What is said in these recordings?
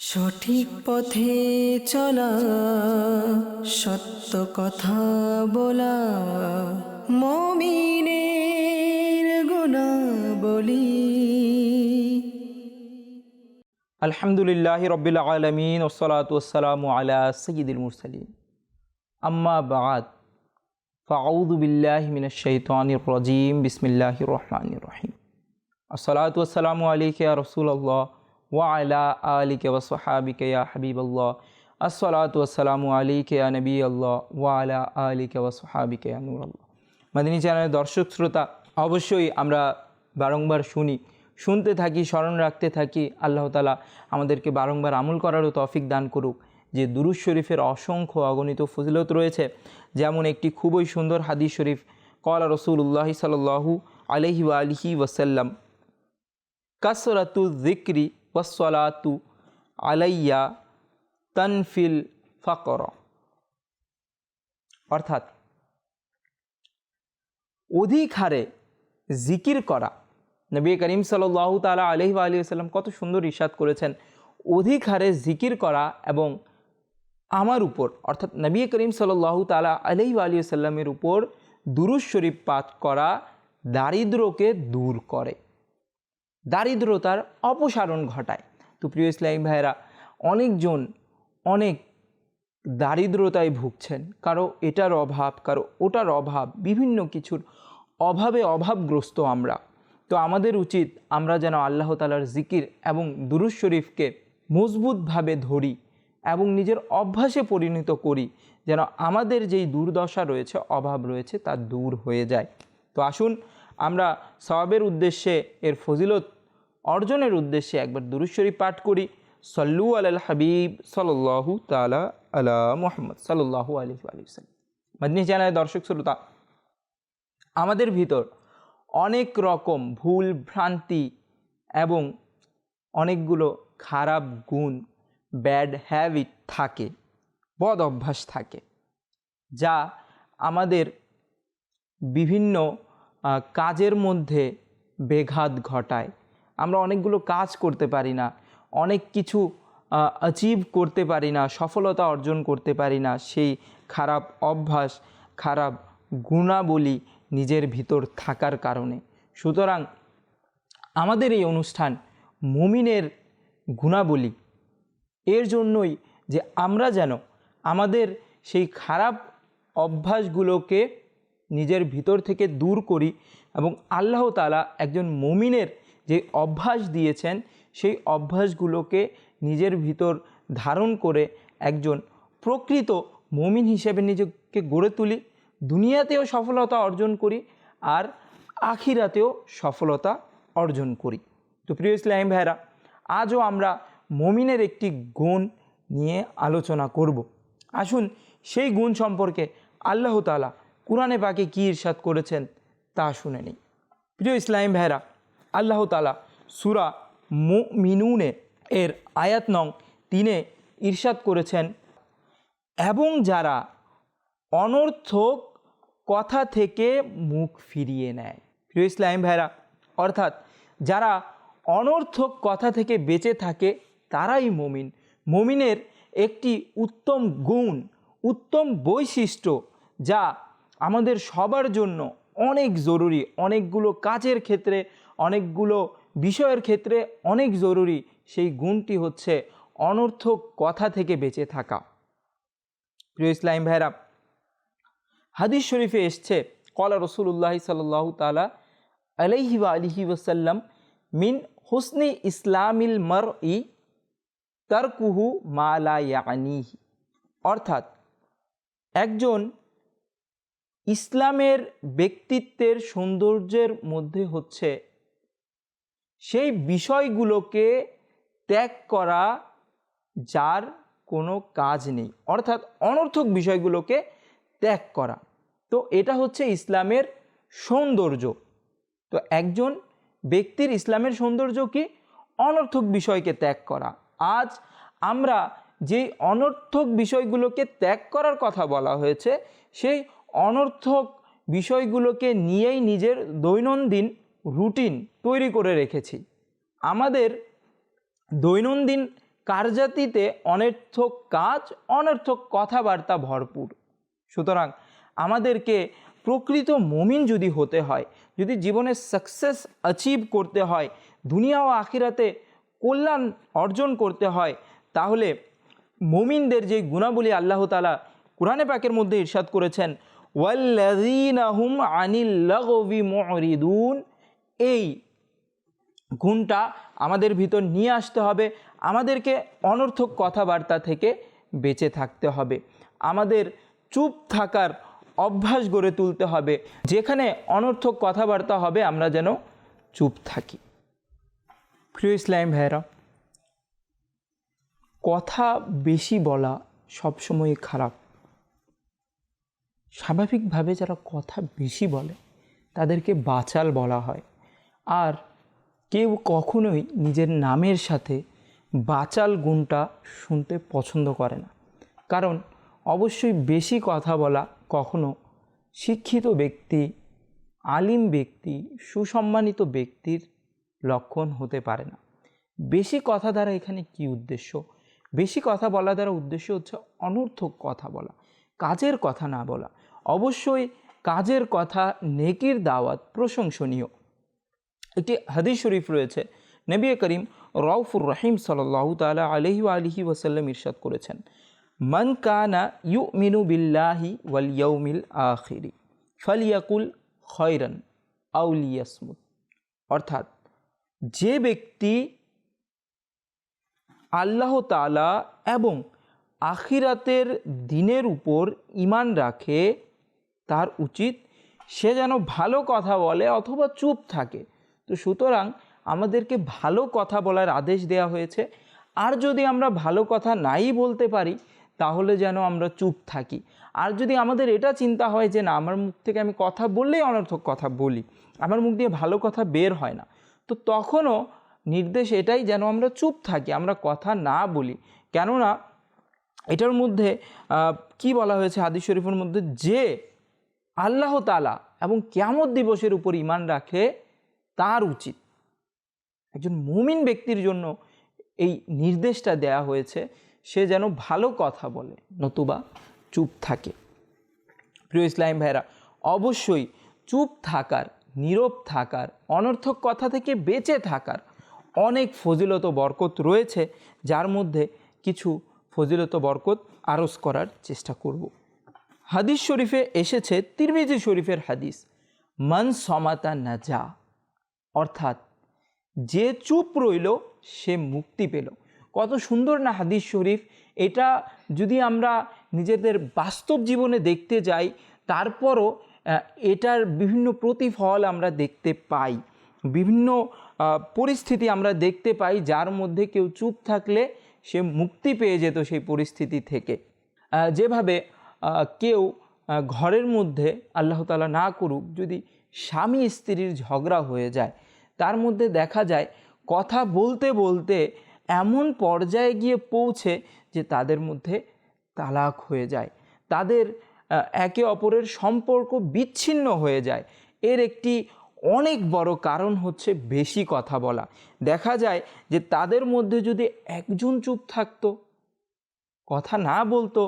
সঠিক পথে চলা, সত্য কথা বলা, মমিনের গুণা বলি আলহামদুলিল্লাহ রবিল আলমিন ওসলাত ওসালাম আলা সঈদুল মুরসালিন। আম্মা বাদ ফাউদু বিল্লাহ মিনশাইতানির রাজিম বিসমিল্লাহ রহমান রহিম। আসসালাত ওসালামু আলিকে রসুল্লাহ ওয়া আলা আলিকে ওসহাবিকে ইয়া হাবিবাল্লাহ আসসালাত ওসালামু আলিকে নবী আল্লাহ ওয়া আলা আলিকে আল্লাহ মাদিনী চ্যানেলের দর্শক শ্রোতা, অবশ্যই আমরা বারংবার শুনি, শুনতে থাকি, স্মরণ রাখতে থাকি, আল্লাহ তালা আমাদেরকে বারংবার আমল করারও তফিক দান করুক। যে দুরুজ শরীফের অসংখ্য অগণিত ফজিলত রয়েছে, যেমন একটি খুবই সুন্দর হাদিস শরীফ কলা রসুল্লাহি সাল্লাহু আলহি আলহি ওয়াসাল্লাম, কাসরাতু জিক্রি ওয়াসলাতু আলাইয়া তনফিল ফকর অর্থাৎ অধিক হারে জিকির করা। নবী করিম সাল্লাহ তালা আলহি আলী আসাল্লাম কত সুন্দর ইশাদ করেছেন। অধিক হারে জিকির করা এবং আমার উপর, অর্থাৎ নবী করিম সাল্লাহ তালা আলহি আলী আসাল্লামের উপর দুরুজ শরীফ পাঠ করা দারিদ্রকে দূর করে। দারিদ্রতার অপসারণ ঘটায়। তো প্রিয় ইসলাম ভাইয়েরা, অনেকজন অনেক দারিদ্রতায় ভুগছেন। কারও এটার অভাব, কারও ওটার অভাব, বিভিন্ন কিছুর অভাবে অভাবগ্রস্ত আমরা। তো আমাদের উচিত আমরা যেন আল্লাহ তালার জিকির এবং দুরুজ শরীফকে মজবুতভাবে ধরি এবং নিজের অভ্যাসে পরিণত করি যেন আমাদের যেই দুর্দশা রয়েছে, অভাব রয়েছে, তা দূর হয়ে যায়। তো আসুন আমরা সবাবের উদ্দেশ্যে এর ফজিলত অর্জনের উদ্দেশ্যে একবার দুরুশ্বরী পাঠ করি। সল্লু আল হাবিব সাল্লাহু তালা আলা মোহাম্মদ সাল্লাহু আলহি আলিয়াল্লাম মদিনী চ্যানেলের দর্শক শ্রোতা, আমাদের ভিতর অনেক রকম ভুল, ভ্রান্তি এবং অনেকগুলো খারাপ গুণ, ব্যাড হ্যাবিট থাকে, বদ অভ্যাস থাকে, যা আমাদের বিভিন্ন কাজের মধ্যে বেঘাত ঘটায়। আমরা অনেকগুলো কাজ করতে পারি না, অনেক কিছু অ্যাচিভ করতে পারি না, সফলতা অর্জন করতে পারি না, সেই খারাপ অভ্যাস, খারাপ গুণাবলী নিজের ভিতর থাকার কারণে। সুতরাং আমাদের এই অনুষ্ঠান মুমিনের গুণাবলী। এর জন্যই যে আমরা যেন আমাদের সেই খারাপ অভ্যাসগুলোকে নিজের ভিতর থেকে দূর করি এবং আল্লাহ তালা একজন মুমিনের যে অভ্যাস দিয়েছেন, সেই অভ্যাসগুলোকে নিজের ভিতর ধারণ করে একজন প্রকৃত মমিন হিসেবে নিজেকে গড়ে তুলি, দুনিয়াতেও সফলতা অর্জন করি আর আখিরাতেও সফলতা অর্জন করি। তো প্রিয় ইসলাম ভাইরা আজও আমরা মমিনের একটি গুণ নিয়ে আলোচনা করব। আসুন সেই গুণ সম্পর্কে আল্লাহ তালা কোরআনে পাকে কী ইরশাদ করেছেন তা শুনে নিই। প্রিয় ইসলাম ভাইরা আল্লাহ তালা সুরা মিনুনে এর আয়াত নং তিনে ইরশাদ করেছেন, এবং যারা অনর্থক কথা থেকে মুখ ফিরিয়ে নেয়। প্রিয় ইসলাম ভাইরা, অর্থাৎ যারা অনর্থক কথা থেকে বেঁচে থাকে, তারাই মমিন। মমিনের একটি উত্তম গুণ, উত্তম বৈশিষ্ট্য, যা আমাদের সবার জন্য অনেক জরুরি, অনেকগুলো কাজের ক্ষেত্রে অনেকগুলো বিষয়ের ক্ষেত্রে অনেক জরুরি সেই গুণটি হচ্ছে অনর্থক কথা থেকে বেঁচে থাকা। প্রিয় ইসলাম ভাইরা, হাদিস শরীফে এসছে, কলা রসুল্লাহ সাল্লাহ তালা আলাইহি বা আলিহি ওসাল্লাম মিন হুসনি ইসলামিল মর ই তারকুহু মালা ইয়ানিহি অর্থাৎ একজন ইসলামের ব্যক্তিত্বের সৌন্দর্যের মধ্যে হচ্ছে সেই বিষয়গুলোকে ত্যাগ করা যার কোনো কাজ নেই। অর্থাৎ অনর্থক বিষয়গুলোকে ত্যাগ করা। তো এটা হচ্ছে ইসলামের সৌন্দর্য। তো একজন ব্যক্তির ইসলামের সৌন্দর্য কি? অনর্থক বিষয়কে ত্যাগ করা। আজ আমরা যেই অনর্থক বিষয়গুলোকে ত্যাগ করার কথা বলা হয়েছে, সেই অনর্থক বিষয়গুলোকে নিয়েই নিজের দৈনন্দিন রুটিন তৈরি করে রেখেছি। আমাদের দৈনন্দিন কার্যাতিতে অনর্থক কাজ, অনর্থক কথাবার্তা ভরপুর। সুতরাং আমাদেরকে প্রকৃত মমিন যদি হতে হয়, যদি জীবনে সাকসেস অ্যাচিভ করতে হয়, দুনিয়া ও আখিরাতে কল্যাণ অর্জন করতে হয়, তাহলে মমিনদের যে গুণাবলী আল্লাহ তালা কোরআনে পাকের মধ্যে ইরশাদ করেছেন ওয়াল্লাযীনাহুম আনিল মুরিদুন। এই গুণটা আমাদের ভিতর নিয়ে আসতে হবে। আমাদেরকে অনর্থক কথাবার্তা থেকে বেঁচে থাকতে হবে। আমাদের চুপ থাকার অভ্যাস গড়ে তুলতে হবে। যেখানে অনর্থক কথাবার্তা হবে, আমরা যেন চুপ থাকি। প্রিয় ইসলাম ভাইরা কথা বেশি বলা সবসময় খারাপ। স্বাভাবিকভাবে যারা কথা বেশি বলে, তাদেরকে বাচাল বলা হয়। আর কেউ কখনোই নিজের নামের সাথে বাচাল গুণটা শুনতে পছন্দ করে না। কারণ অবশ্যই বেশি কথা বলা কখনো শিক্ষিত ব্যক্তি, আলিম ব্যক্তি, সুসম্মানিত ব্যক্তির লক্ষণ হতে পারে না। বেশি কথা দ্বারা এখানে কি উদ্দেশ্য? বেশি কথা বলা দ্বারা উদ্দেশ্য হচ্ছে অনর্থক কথা বলা, কাজের কথা না বলা। অবশ্যই কাজের কথা নেকির দাওয়াত প্রশংসনীয়। একটি হাদিস শরীফ রয়েছে। নবী করিম রউফুর রহিম সাল্লাহ তালা আলহি আলহি ওসাল্লাম ইরশাদ করেছেন। মান কানা ইউ মিনু বিল্লাহি ওয়াল ইয়ৌমিল আখিরি ফালিয়াকুল খয়রন আউলিয়াসমুদ অর্থাৎ যে ব্যক্তি আল্লাহ তালা এবং আখিরাতের দিনের উপর ইমান রাখে, তার উচিত সে যেন ভালো কথা বলে অথবা চুপ থাকে। তো সুতরাং আমাদেরকে ভালো কথা বলার আদেশ দেওয়া হয়েছে। আর যদি আমরা ভালো কথা নাই বলতে পারি, তাহলে যেন আমরা চুপ থাকি। আর যদি আমাদের এটা চিন্তা হয় যে না, আমার মুখ থেকে আমি কথা বললেই অনর্থক কথা বলি, আমার মুখ দিয়ে ভালো কথা বের হয় না, তো তখনও নির্দেশ এটাই যেন আমরা চুপ থাকি, আমরা কথা না বলি। কেননা এটার মধ্যে কি বলা হয়েছে হাদিস শরীফের মধ্যে? যে আল্লাহ তালা এবং কেয়ামত দিবসের উপর ইমান রাখে তার উচিত। একজন মুমিন ব্যক্তির জন্য এই নির্দেশটা দেয়া হয়েছে, সে যেন ভালো কথা বলে, নতুবা চুপ থাকে। প্রিয় ইসলাম ভাইরা অবশ্যই চুপ থাকার, নীরব থাকার, অনর্থক কথা থেকে বেঁচে থাকার অনেক ফজিলত বরকত রয়েছে, যার মধ্যে কিছু ফজিলত বরকত আরজ করার চেষ্টা করব। হাদিস শরীফে এসেছে তিরমিজি শরীফের হাদিস, মন সমাতা নাজা। অর্থাৎ যে চুপ রইল, সে মুক্তি পেল। কত সুন্দর না হাদিস শরীফ। এটা যদি আমরা নিজেদের বাস্তব জীবনে দেখতে যাই, তারপরও এটার বিভিন্ন প্রতিফল আমরা দেখতে পাই। বিভিন্ন পরিস্থিতি আমরা দেখতে পাই, যার মধ্যে কেউ চুপ থাকলে সে মুক্তি পেয়ে যেত সেই পরিস্থিতি থেকে। যেভাবে কেউ ঘরের মধ্যে আল্লাহ তালা না করুক, যদি স্বামী স্ত্রীর ঝগড়া হয়ে যায় তার মধ্যে দেখা যায় কথা বলতে বলতে এমন পর্যায়ে গিয়ে পৌঁছে যে তাদের মধ্যে তালাক হয়ে যায়। তাদের একে অপরের সম্পর্ক বিচ্ছিন্ন হয়ে যায়। এর একটি অনেক বড় কারণ হচ্ছে বেশি কথা বলা। দেখা যায় যে তাদের মধ্যে যদি একজন চুপ থাকতো, কথা না বলতো,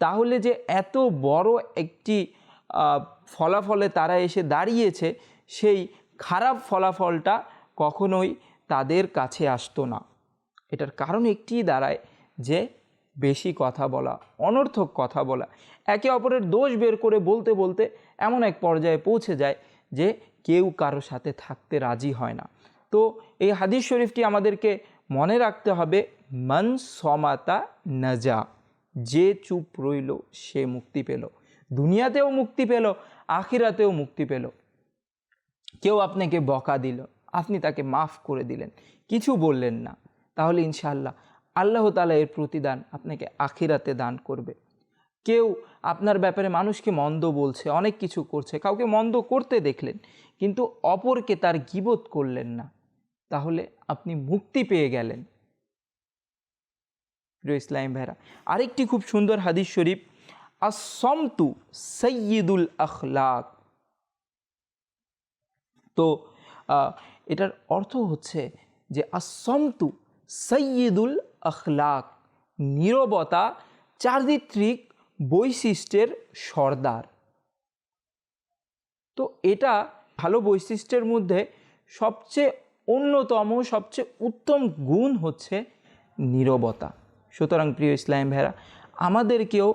তাহলে যে এত বড় একটি ফলাফলে তারা এসে দাঁড়িয়েছে, সেই খারাপ ফলাফলটা কখনোই তাদের কাছে আসতো না। এটার কারণ একটিই দাঁড়ায় যে বেশি কথা বলা, অনর্থক কথা বলা, একে অপরের দোষ বের করে বলতে বলতে এমন এক পর্যায়ে পৌঁছে যায় যে কেউ কারও সাথে থাকতে রাজি হয় না। তো এই হাদিস শরীফটি আমাদেরকে মনে রাখতে হবে, মন সমাতা নাজা, যে চুপ রইল সে মুক্তি পেল। দুনিয়াতেও মুক্তি পেল, আখিরাতেও মুক্তি পেল। কেউ আপনাকে বকা দিল, আপনি তাকে মাফ করে দিলেন, কিছু বললেন না। তাহলে ইনশাআল্লাহ আল্লাহ তালা এর প্রতিদান আপনাকে আখিরাতে দান করবে। কেউ আপনার ব্যাপারে মানুষকে মন্দ বলছে, অনেক কিছু করছে, কাউকে মন্দ করতে দেখলেন, কিন্তু অপরকে তার গিবোধ করলেন না, তাহলে আপনি মুক্তি পেয়ে গেলেন। প্রিয় ইসলাম ভাইরা, আরেকটি খুব সুন্দর হাদিস শরীফ আসমতু সৈয়দুল আখলাক। তো এটার অর্থ হচ্ছে যে আসমতু সৈয়দুল আখলাক, নীরবতা, চারিত্রিক বৈশিষ্ট্যের সর্দার। তো এটা ভালো বৈশিষ্ট্যের মধ্যে সবচেয়ে অন্যতম, সবচেয়ে উত্তম গুণ হচ্ছে নীরবতা। সুতরাং প্রিয় ইসলাম ভাইরা আমাদেরকেও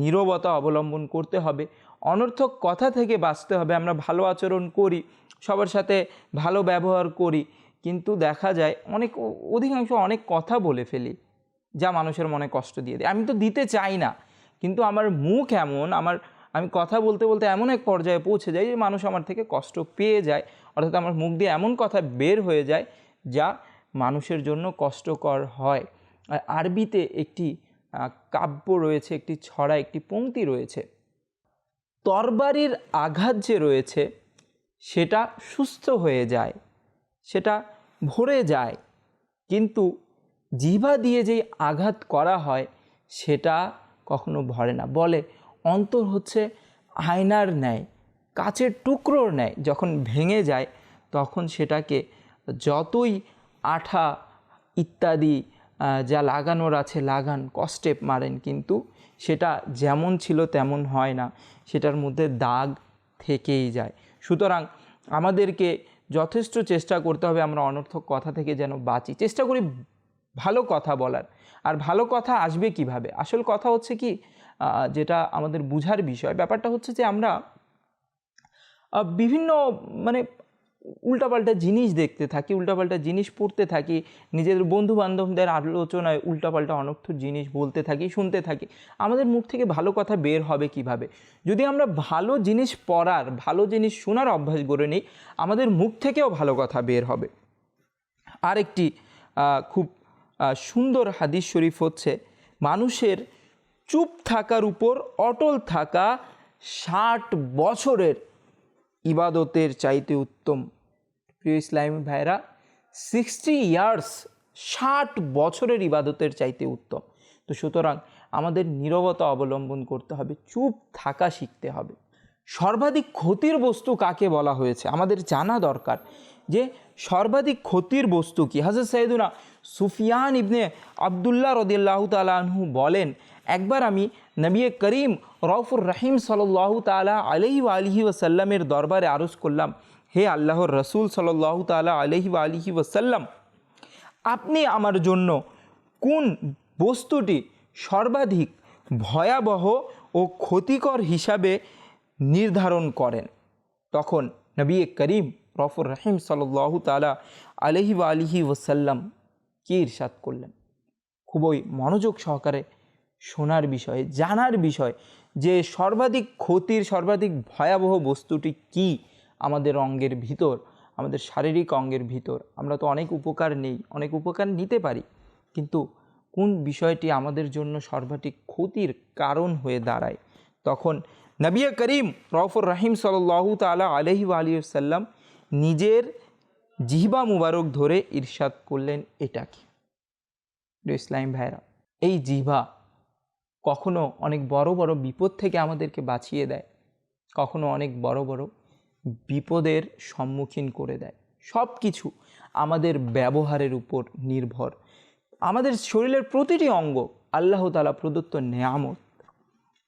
নীরবতা অবলম্বন করতে হবে। অনর্থক কথা থেকে বাঁচতে হবে। আমরা ভালো আচরণ করি সবার সাথে ভালো ব্যবহার করি। কিন্তু দেখা যায় অনেক অধিকাংশ অনেক কথা বলে ফেলি, যা মানুষের মনে কষ্ট দিয়ে দেয়। আমি তো দিতে চাই না, কিন্তু আমার মুখ এমন, আমার, আমি কথা বলতে বলতে এমন এক পর্যায়ে পৌঁছে যাই যে মানুষ আমার থেকে কষ্ট পেয়ে যায়, অর্থাৎ আমার মুখ দিয়ে এমন কথা বের হয়ে যায় যা মানুষের জন্য কষ্টকর হয়। আর আরবিতে একটি কাব্য রয়েছে, একটি ছড়া, একটি পংক্তি রয়েছে। তরবারির আঘাত যে রয়েছে সেটা সুস্থ হয়ে যায়, সেটা ভরে যায়। কিন্তু জিভা দিয়ে যেই আঘাত করা হয়, সেটা কখনো ভরে না। বলে, অন্তর হচ্ছে আয়নার ন্যায়, কাচের টুকরোর ন্যায়। যখন ভেঙে যায়, তখন সেটাকে যতই আঠা ইত্যাদি যা লাগানোর আছে, লাগান কস্টেপ মারেন, কিন্তু সেটা যেমন ছিল তেমন হয় না। সেটার মধ্যে দাগ থেকেই যায়। সুতরাং আমাদেরকে যথেষ্ট চেষ্টা করতে হবে আমরা অনর্থক কথা থেকে যেন বাঁচি। চেষ্টা করি ভালো কথা বলার। আর ভালো কথা আসবে কীভাবে? আসল কথা হচ্ছে কি যেটা আমাদের বুঝার বিষয়। ব্যাপারটা হচ্ছে যে আমরা বিভিন্ন মানে উল্টাপাল্টা জিনিস দেখতে থাকি, উল্টাপাল্টা জিনিস পড়তে থাকি, নিজেদের বন্ধু বান্ধবদের আলোচনায় উল্টাপাল্টা অনর্থ জিনিস বলতে থাকি, শুনতে থাকি। আমাদের মুখ থেকে ভালো কথা বের হবে কীভাবে? যদি আমরা ভালো জিনিস পড়ার, ভালো জিনিস শোনার অভ্যাস গড়ে নিই, আমাদের মুখ থেকেও ভালো কথা বের হবে। আরেকটি খুব সুন্দর হাদিস শরীফ হচ্ছে, মানুষের চুপ থাকার উপর অটল থাকা ষাট বছরের ইবাদতের চাইতে উত্তম। প্রিয় ইসলামী ভাইরা সিক্সটি ইয়ার্স ষাট বছরের ইবাদতের চাইতে উত্তম। তো সুতরাং আমাদের নীরবতা অবলম্বন করতে হবে, চুপ থাকা শিখতে হবে। সর্বাধিক ক্ষতির বস্তু কাকে বলা হয়েছে? আমাদের জানা দরকার যে সর্বাধিক ক্ষতির বস্তু কি? হাজর সাইদুনা সুফিয়ান ইবনে আবদুল্লাহ রদিল্লাহ তালাহু বলেন, একবার আমি নবী করিম রফুর রহিম সাল্লাহ তালা আলহি আলহি ওসাল্লামের দরবারে আরজ করলাম, হে আল্লাহর রসুল সাল্লাহ তালা আলহি আলহি ওসাল্লাম আপনি আমার জন্য কোন বস্তুটি সর্বাধিক ভয়াবহ ও ক্ষতিকর হিসাবে নির্ধারণ করেন? তখন নবী করিম রফুর রহিম সাল্লাহ তালা আলহি আলিহি ওসাল্লাম কি ইরশাদ করলেন? খুবই মনোযোগ সহকারে শোনার বিষয়, জানার বিষয় যে সর্বাধিক ক্ষতির, সর্বাধিক ভয়াবহ বস্তুটি কি আমাদের অঙ্গের ভিতর, আমাদের শারীরিক অঙ্গের ভিতর? আমরা তো অনেক উপকার নেই, অনেক উপকার নিতে পারি, কিন্তু কোন বিষয়টি আমাদের জন্য সর্বাধিক ক্ষতির কারণ হয়ে দাঁড়ায়? তখন নবিয়া করিম রফুর রাহিম সাল্লাহ তালা আলহি আলিয়াল্লাম নিজের জিহবা মুবারক ধরে ইরশাদ করলেন এটাকে। ইসলাম ভাইরা এই জিহবা কখনো অনেক বড় বড় বিপদ থেকে আমাদেরকে বাঁচিয়ে দেয়, কখনো অনেক বড় বড় বিপদের সম্মুখীন করে দেয়। সব কিছু আমাদের ব্যবহারের উপর নির্ভর। আমাদের শরীরের প্রতিটি অঙ্গ আল্লাহ তালা প্রদত্ত নেয়ামত।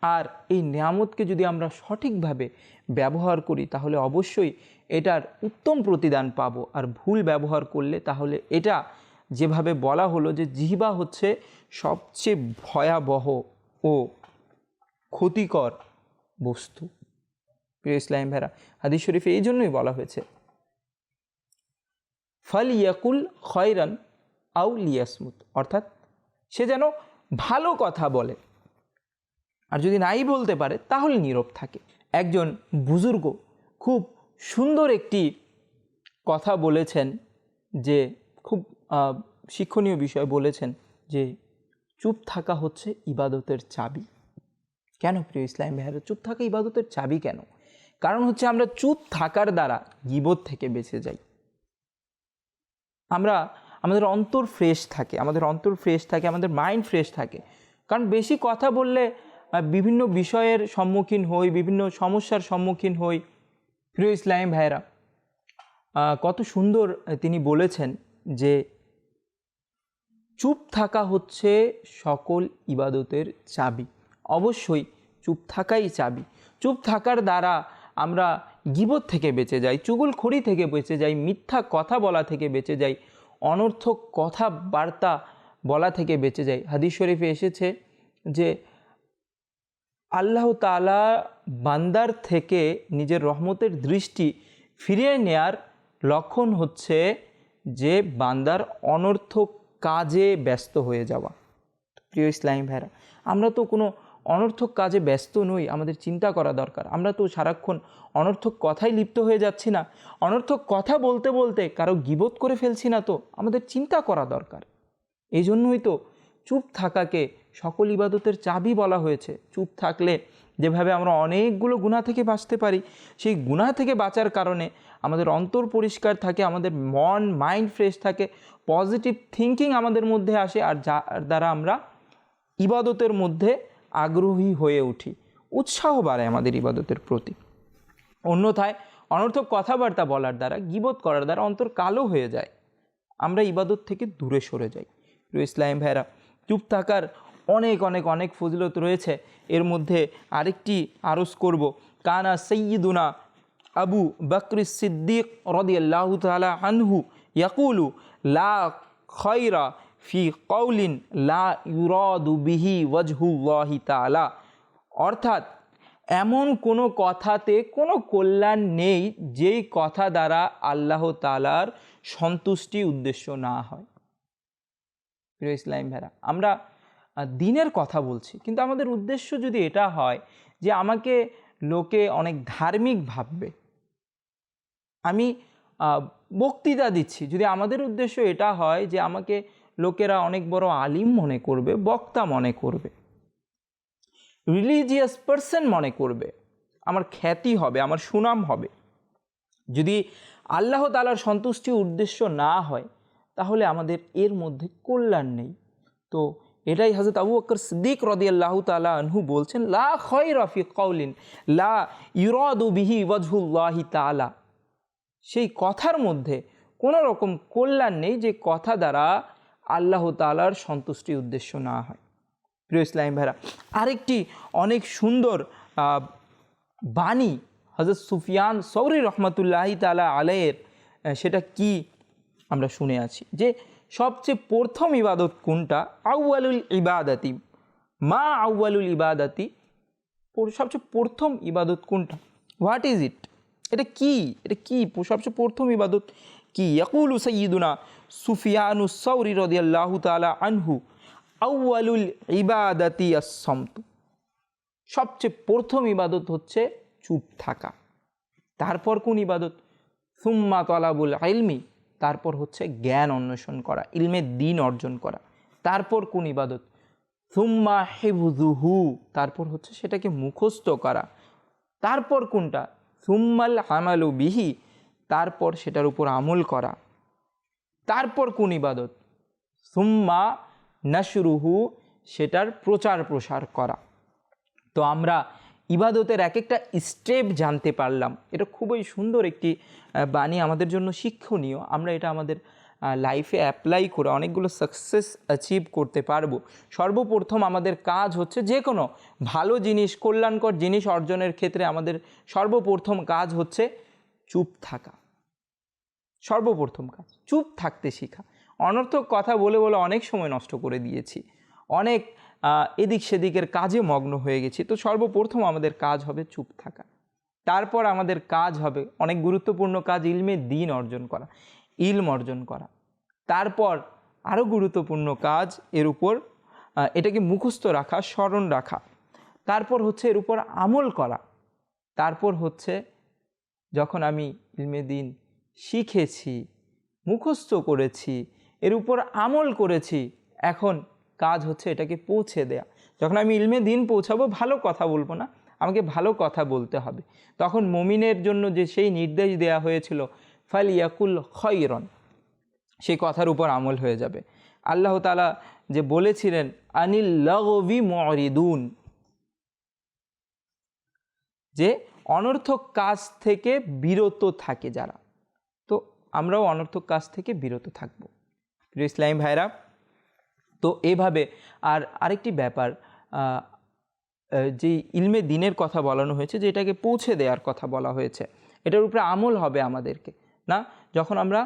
আর এই নেয়ামতকে যদি আমরা সঠিকভাবে ব্যবহার করি, তাহলে অবশ্যই এটার উত্তম প্রতিদান পাবো। আর ভুল ব্যবহার করলে তাহলে এটা যেভাবে বলা হলো যে জিহবা হচ্ছে সবচেয়ে ভয়াবহ ও ক্ষতিকর বস্তু। প্রিয় ইসলাম ভেরা হাদিস শরীফে এই জন্যই বলা হয়েছে ফল ইয়াকুল খয়রান আউ লিয়াসমুত অর্থাৎ সে যেন ভালো কথা বলে। আর যদি নাই বলতে পারে, তাহলে নীরব থাকে। একজন বুজুর্গ খুব সুন্দর একটি কথা বলেছেন যে, খুব শিক্ষণীয় বিষয় বলেছেন যে চুপ থাকা হচ্ছে ইবাদতের চাবি। কেন প্রিয় ইসলাম ভাইয়েরা, চুপ থাকা ইবাদতের চাবি কেন? কারণ হচ্ছে আমরা চুপ থাকার দ্বারা গিবত থেকে বেঁচে যাই। আমরা, আমাদের অন্তর ফ্রেশ থাকে, আমাদের অন্তর ফ্রেশ থাকে, আমাদের মাইন্ড ফ্রেশ থাকে। কারণ বেশি কথা বললে বিভিন্ন বিষয়ের সম্মুখীন হই, বিভিন্ন সমস্যার সম্মুখীন হই। প্রিয় ইসলাম ভাইয়েরা কত সুন্দর তিনি বলেছেন যে চুপ থাকা হচ্ছে সকল ইবাদতের চাবি। অবশ্যই চুপ থাকাই চাবি। চুপ থাকার দ্বারা আমরা গিবত থেকে বেঁচে যাই, চুগলখড়ি থেকে বেঁচে যাই, মিথ্যা কথা বলা থেকে বেঁচে যাই, অনর্থক কথা বার্তা বলা থেকে বেঁচে যাই। হাদিস শরীফে এসেছে যে, আল্লাহ তালা বান্দার থেকে নিজের রহমতের দৃষ্টি ফিরিয়ে নেয়ার লক্ষণ হচ্ছে যে, বান্দার অনর্থক কাজে ব্যস্ত হয়ে যাওয়া। প্রিয় ইসলামী ভাইরা, আমরা তো কোনো অনর্থক কাজে ব্যস্ত নই, আমাদের চিন্তা করা দরকার। আমরা তো সারাক্ষণ অনর্থক কথাই লিপ্ত হয়ে যাচ্ছি না। অনর্থক কথা বলতে বলতে কারও গিবোধ করে ফেলছি না তো, আমাদের চিন্তা করা দরকার। এই জন্যই তো চুপ থাকাকে সকল ইবাদতের চাবি বলা হয়েছে। চুপ থাকলে যেভাবে আমরা অনেকগুলো গুণা থেকে বাঁচতে পারি, সেই গুণা থেকে বাঁচার কারণে আমাদের অন্তর পরিষ্কার থাকে, আমাদের মন মাইন্ড ফ্রেশ থাকে পজিটিভ থিঙ্কিং আমাদের মধ্যে আসে আর যার দ্বারা আমরা ইবাদতের মধ্যে আগ্রহী হয়ে উঠি। উৎসাহ বাড়ে আমাদের ইবাদতের প্রতি। অন্যথায় অনর্থক কথাবার্তা বলার দ্বারা, গিবত করার দ্বারা অন্তর কালো হয়ে যায়। আমরা ইবাদত থেকে দূরে সরে যাই। ইসলাম ভাইরা চুপ থাকার অনেক অনেক অনেক ফজিলত রয়েছে। এর মধ্যে আরেকটি আরজ করব। কানা সৈয়দুনা আবু বকর সিদ্দিক রদিয়াল্লাহ তালা আনহু ইয়াকুলু, লা খয়রা ফি কৌলিন লা ইউরদু বিহি ওয়াজহুল্লাহি তালা অর্থাৎ, এমন কোনো কথাতে কোনো কল্যাণ নেই যেই কথা দ্বারা আল্লাহ তালার সন্তুষ্টি উদ্দেশ্য না হয়। প্রিয় ইসলাম ভেরা আমরা দিনের কথা বলছি, কিন্তু আমাদের উদ্দেশ্য যদি এটা হয় যে আমাকে লোকে অনেক ধার্মিক ভাববে আমি বক্তৃতা দিচ্ছি। যদি আমাদের উদ্দেশ্য এটা হয় যে আমাকে লোকেরা অনেক বড় আলিম মনে করবে, বক্তা মনে করবে। রিলিজিয়াস পার্সন মনে করবে। আমার খ্যাতি হবে, আমার সুনাম হবে। যদি আল্লাহ তালার সন্তুষ্টি উদ্দেশ্য না হয়, তাহলে আমাদের এর মধ্যে কল্যাণ নেই। তো এটাই হজরত আবু বকর সিদ্দিক রদি আল্লাহ তালা আনহু বলছেন, লা খয় রফি কৌলিন লা ইউরদু বিহি ওয়াজহুল্লাহি তালা সেই কথার মধ্যে কোনো রকম কল্যাণ নেই যে কথা দ্বারা আল্লাহ তালার সন্তুষ্টি উদ্দেশ্য না হয়। প্রিয় ইসলাম ভাইরা আরেকটি অনেক সুন্দর বাণী হজরত সুফিয়ান সৌরি রহমতুল্লাহি তালা আহ, সেটা কি আমরা শুনে আছি যে সবচেয়ে প্রথম ইবাদত কোনটা? আউয়ালুল ইবাদাতি। মা আউয়ালুল ইবাদাতি সবচেয়ে প্রথম ইবাদত কোনটা? What is it? এটা কি? এটা কি? সবচেয়ে প্রথম ইবাদত কি? ইয়াকুলু সঈদুনা সুফিয়ানু সৌরি রদিয়াল্লাহু তালা আনহু, আউয়ালুল ইবাদাতি আসমতু সবচেয়ে প্রথম ইবাদত হচ্ছে চুপ থাকা। তারপর কোন ইবাদত? সুম্মা তলাবুল ইলমি, তারপর হচ্ছে জ্ঞান অন্বেষণ করা ইলমের দিন অর্জন করা। তারপর কোন ইবাদত? সুম্মা হেবুজুহু তারপর হচ্ছে সেটাকে মুখস্থ করা। তারপর কোনটা? সুম্মাল হামালু বিহি, তারপর সেটার উপর আমল করা। তারপর কোন ইবাদত? সুম্মা নাসরুহু সেটার প্রচার প্রসার করা। তো আমরা ইবাদতের এক একটা স্টেপ জানতে পারলাম। এটা খুবই সুন্দর একটি বাণী আমাদের জন্য শিক্ষণীয়। আমরা এটা আমাদের লাইফে অ্যাপ্লাই করে অনেকগুলো সাকসেস অ্যাচিভ করতে পারব। সর্বপ্রথম আমাদের কাজ হচ্ছে যে কোনো ভালো জিনিস, কল্যাণকর জিনিস অর্জনের ক্ষেত্রে আমাদের সর্বপ্রথম কাজ হচ্ছে চুপ থাকা। সর্বপ্রথম কাজ, চুপ থাকতে শেখা। অনর্থক কথা বলে বলে অনেক সময় নষ্ট করে দিয়েছি। অনেক এদিক সেদিকের কাজে মগ্ন হয়ে গেছি। তো সর্বপ্রথম আমাদের কাজ হবে চুপ থাকা। তারপর আমাদের কাজ হবে অনেক গুরুত্বপূর্ণ কাজ, ইলমে দিন অর্জন করা। ইলম অর্জন করা। তারপর আরও গুরুত্বপূর্ণ কাজ এর উপর এটাকে মুখস্থ রাখা, স্মরণ রাখা। তারপর হচ্ছে এর উপর আমল করা। তারপর হচ্ছে যখন আমি ইলমে দিন শিখেছি, মুখস্থ করেছি, এর উপর আমল করেছি, এখন কাজ হচ্ছে এটাকে পৌঁছে দেয়া। যখন আমি ইলমে দিন পৌঁছাবো, ভালো কথা বলব না, আমাকে ভালো কথা বলতে হবে। তখন মমিনের জন্য যে সেই নির্দেশ দেয়া হয়েছিল ফাল ইয়াকুল খয়রন। সেই কথার উপর আমল হয়ে যাবে। আল্লাহ তালা যে বলেছিলেন, আনিল লগবি মরিদুন যে অনর্থক কাজ থেকে বিরত থাকে যারা। তো আমরাও অনর্থক কাজ থেকে বিরত থাকব। প্রিয় ইসলামী ভাইরা তো এভাবে আর আরেকটি ব্যাপার যে ইলমে দিনের কথা বলানো হয়েছে, যে এটাকে পৌঁছে দেওয়ার কথা বলা হয়েছে, এটার উপরে আমল হবে আমাদেরকে। না? যখন আমরা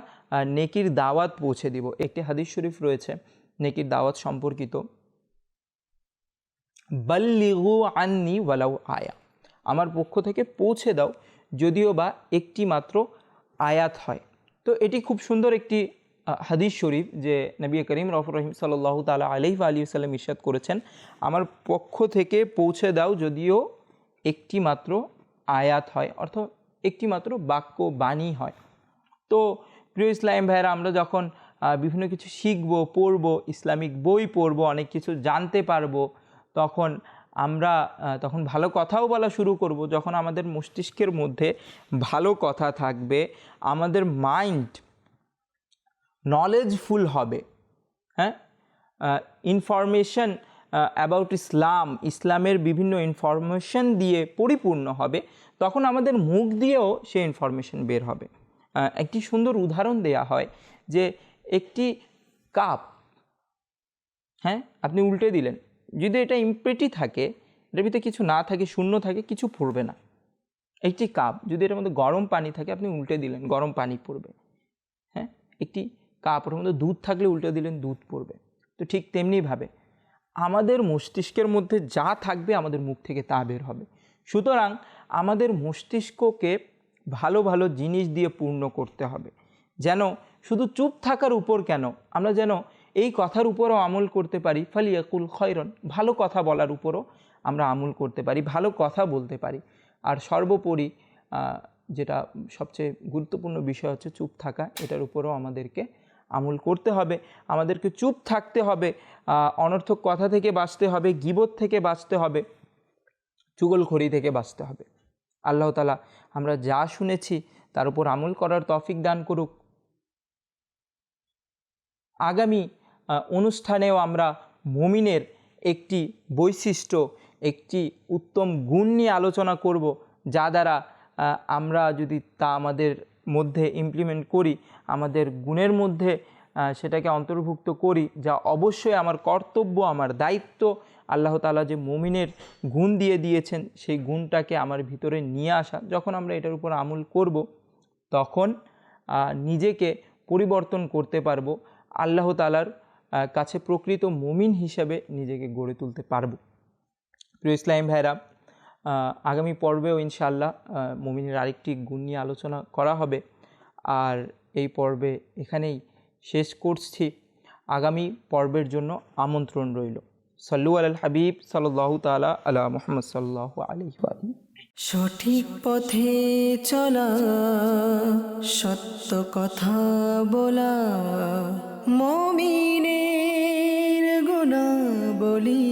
নেকির দাওয়াত পৌঁছে দিব, একটি হাদিস শরীফ রয়েছে, নেকির দাওয়াত সম্পর্কিত। বাল্লিগু আন্নি ওয়ালাউ আয়া। আমার পক্ষ থেকে পৌঁছে দাও, যদিও বা একটি মাত্র আয়াত হয়। তো এটি খুব সুন্দর একটি হাদিস শরীফ যে নবী করিম রফর রহিম সাল্লাহ তালা আলহি আলী সাল্লাম ইরশাদ করেছেন। আমার পক্ষ থেকে পৌঁছে দাও, যদিও একটি মাত্র আয়াত হয়, অর্থাৎ একটি মাত্র বাক্য বাণী হয়। তো প্রিয় ইসলাম ভাইয়েরা, আমরা যখন বিভিন্ন কিছু শিখব, পড়ব, ইসলামিক বই পড়ব, অনেক কিছু জানতে পারব, তখন আমরা তখন ভালো কথাও বলা শুরু করব। যখন আমাদের মস্তিষ্কের মধ্যে ভালো কথা থাকবে, আমাদের মাইন্ড নলেজফুল হবে হ্যাঁ? ইনফরমেশন অ্যাবাউট ইসলাম, ইসলামের বিভিন্ন ইনফরমেশন দিয়ে পরিপূর্ণ হবে, তখন আমাদের মুখ দিয়েও সেই ইনফরমেশন বের হবে। একটি সুন্দর উদাহরণ দেয়া হয় যে একটি কাপ হ্যাঁ আপনি উল্টে দিলেন। যদি এটা ইমপ্রেটি থাকে, এটার ভিতরে কিছু না থাকে, শূন্য থাকে, কিছু পড়বে না। একটি কাপ, যদি এটার মধ্যে গরম পানি থাকে, আপনি উল্টে দিলেন, গরম পানি পড়বে। হ্যাঁ একটি কাপ, ওর মধ্যে দুধ থাকলে উল্টে দিলেন, দুধ পড়বে। তো ঠিক তেমনিভাবে আমাদের মস্তিষ্কের মধ্যে যা থাকবে আমাদের মুখ থেকে তা বের হবে। সুতরাং আমাদের মস্তিষ্ককে ভালো ভালো জিনিস দিয়ে পূর্ণ করতে হবে। যেন শুধু চুপ থাকার উপর কেন? আমরা যেন এই কথার উপরও আমল করতে পারি। ফালিয়াকুল খয়রন, ভালো কথা বলার উপরও আমরা আমল করতে পারি, ভালো কথা বলতে পারি। আর সর্বোপরি যেটা সবচেয়ে গুরুত্বপূর্ণ বিষয় হচ্ছে চুপ থাকা, এটার উপরও আমাদেরকে আমল করতে হবে। আমাদেরকে চুপ থাকতে হবে অনর্থক কথা থেকে বাঁচতে হবে, গিবত থেকে বাঁচতে হবে, চুগলখড়ি থেকে বাঁচতে হবে। আল্লাহ তালা আমরা যা শুনেছি তার উপর আমল করার তফিক দান করুক। আগামী অনুষ্ঠানেও আমরা মুমিনের একটি বৈশিষ্ট্য, একটি উত্তম গুণ নিয়ে আলোচনা করব, যা দ্বারা আমরা যদি তা আমাদের মধ্যে ইমপ্লিমেন্ট করি, আমাদের গুণের মধ্যে সেটাকে অন্তর্ভুক্ত করি, যা অবশ্যই আমার কর্তব্য, আমার দায়িত্ব আল্লাহ তালা যে মুমিনের গুণ দিয়ে দিয়েছেন, সেই গুণটাকে আমার ভিতরে নিয়ে আসা, যখন আমরা এটার উপর আমল করব, তখন নিজেকে পরিবর্তন করতে পারব, আল্লাহ তালার কাছে প্রকৃত মুমিন হিসেবে নিজেকে গড়ে তুলতে পারব। প্রিয় ইসলাম ভাইরা আগামী পর্বেও ইনশাআল্লাহ মুমিনের আরেকটি গুণ নিয়ে আলোচনা করা হবে। আর এই পর্বে এখানেই শেষ করছি। আগামী পর্বের জন্য আমন্ত্রণ রইল। সাল্লু আল হাবিব সাল্লাহ তালা আলা মোহাম্মদ সাল্লাহ আলহি। সঠিক পথে চলা, সত্য কথা বলা, মমিনের গুণা বলি।